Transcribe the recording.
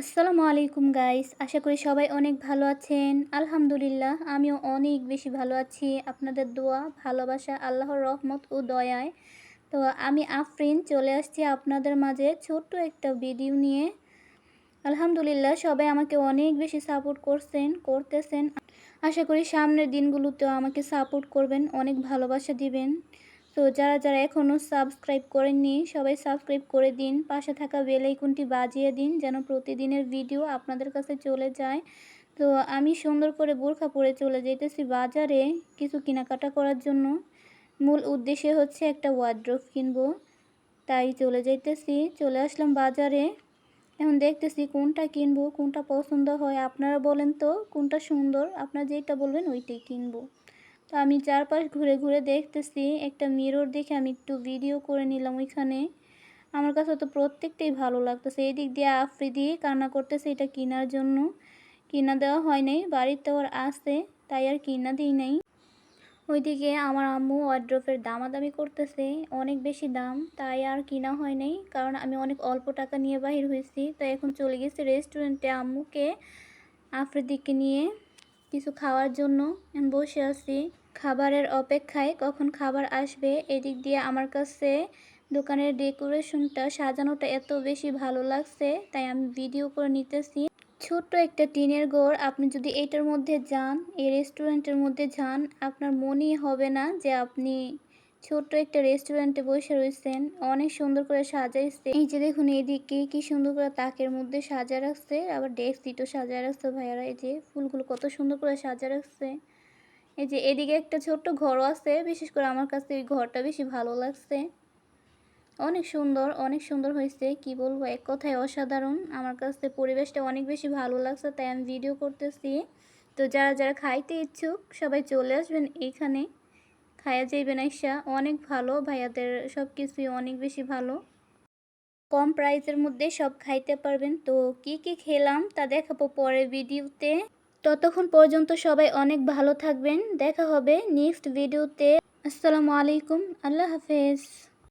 আসসালামু আলাইকুম গাইস আশা করি সবাই অনেক ভালো আছেন। আলহামদুলিল্লাহ, আমিও অনেক বেশি ভালো আছি। আপনাদের দোয়া, ভালোবাসা, আল্লাহর রহমত ও দয়ায়। তো আমি আফরিন, চলে আসছি আপনাদের মাঝে ছোট্ট একটা ভিডিও নিয়ে। আলহামদুলিল্লাহ, সবাই আমাকে অনেক বেশি সাপোর্ট করছেন, করতেছেন। আশা করি সামনের দিনগুলোতেও আমাকে সাপোর্ট করবেন, অনেক ভালোবাসা দিবেন। তো যারা যারা এখনও সাবস্ক্রাইব করেননি, সবাই সাবস্ক্রাইব করে দিন। পাশে থাকা বেল বাজিয়ে দিন, যেন প্রতিদিনের ভিডিও আপনাদের কাছে চলে যায়। তো আমি সুন্দর করে বোরখা পরে চলে যেতেছি বাজারে কিছু কেনাকাটা করার জন্য। মূল উদ্দেশ্য হচ্ছে একটা ওয়ার্ড্রোফ কিনবো। তাই চলে যাইতেছি, চলে আসলাম বাজারে। এখন দেখতেছি কোনটা কিনবো, কোনটা পছন্দ হয়, আপনারা বলেন তো, কোনটা সুন্দর, আপনারা যেটা বলবেন ওইটাই কিনবো। তো আমি চারপাশ ঘুরে ঘুরে দেখতেছি। একটা মিরর দেখে আমি একটু ভিডিও করে নিলাম ওইখানে। আমার কাছে তো প্রত্যেকটাই ভালো লাগতেছে। এই দিক দিয়ে আফ্রিদি কান্না করতেছে এটা কেনার জন্য। কিনা দেওয়া হয় নাই বাড়িতে ওর আসে তাই আর কিনা দিই নাই। ওইদিকে আমার আম্মু ওয়ার্ড্রফের দামাদামি করতেছে, অনেক বেশি দাম, তাই আর কিনা হয় নাই। কারণ আমি অনেক অল্প টাকা নিয়ে বাহির হয়েছি তাই এখন চলে গেছি রেস্টুরেন্টে আম্মুকে, আফ্রিদিকে নিয়ে। কিছু খাওয়ার জন্য বসে আছি। খাবারের অপেক্ষায় কখন খাবার আসবে এদিক দিয়ে আমার কাছে দোকানের ডেকোরেশনটা সাজানোটা এত বেশি ভালো লাগছে, তাই আমি ভিডিও করে নিতেছি। ছোট্ট একটা টিনের ঘর আপনি যদি এটার মধ্যে যান, এই রেস্টুরেন্টের মধ্যে যান, আপনার মনেই হবে না যে আপনি ছোট্ট একটা রেস্টুরেন্টে বসে রয়েছেন। অনেক সুন্দর করে সাজাইছে। এই যে দেখুন, এদিকে কি সুন্দর করে তাকের মধ্যে সাজা রাখছে। আবার ডেস্ক সিটও সাজা রাখছে ভাইয়ারা। এই যে ফুলগুলো কত সুন্দর করে সাজা রাখছে। এই যে এদিকে একটা ছোট্ট ঘরও আছে। বিশেষ করে আমার কাছে এই ঘরটা বেশি ভালো লাগছে। অনেক সুন্দর অনেক সুন্দর হয়েছে। কি বলব, এক কথায় অসাধারণ। আমার কাছে পরিবেশটা অনেক বেশি ভালো লাগছে, তাই আমি ভিডিও করতেছি। তো যারা যারা খাইতে ইচ্ছুক, সবাই চলে আসবেন এইখানে খায়া যাইবেন আইসা, অনেক ভালো, ভাইয়াদের সব কিছুই অনেক বেশি ভালো। কম প্রাইসের মধ্যে সব খাইতে পারবেন। তো কি কি খেলাম তা দেখাবো পরের ভিডিওতে। ততক্ষণ পর্যন্ত সবাই অনেক ভালো থাকবেন। দেখা হবে নেক্সট ভিডিওতে। আসসালামু আলাইকুম। আল্লাহ হাফেজ।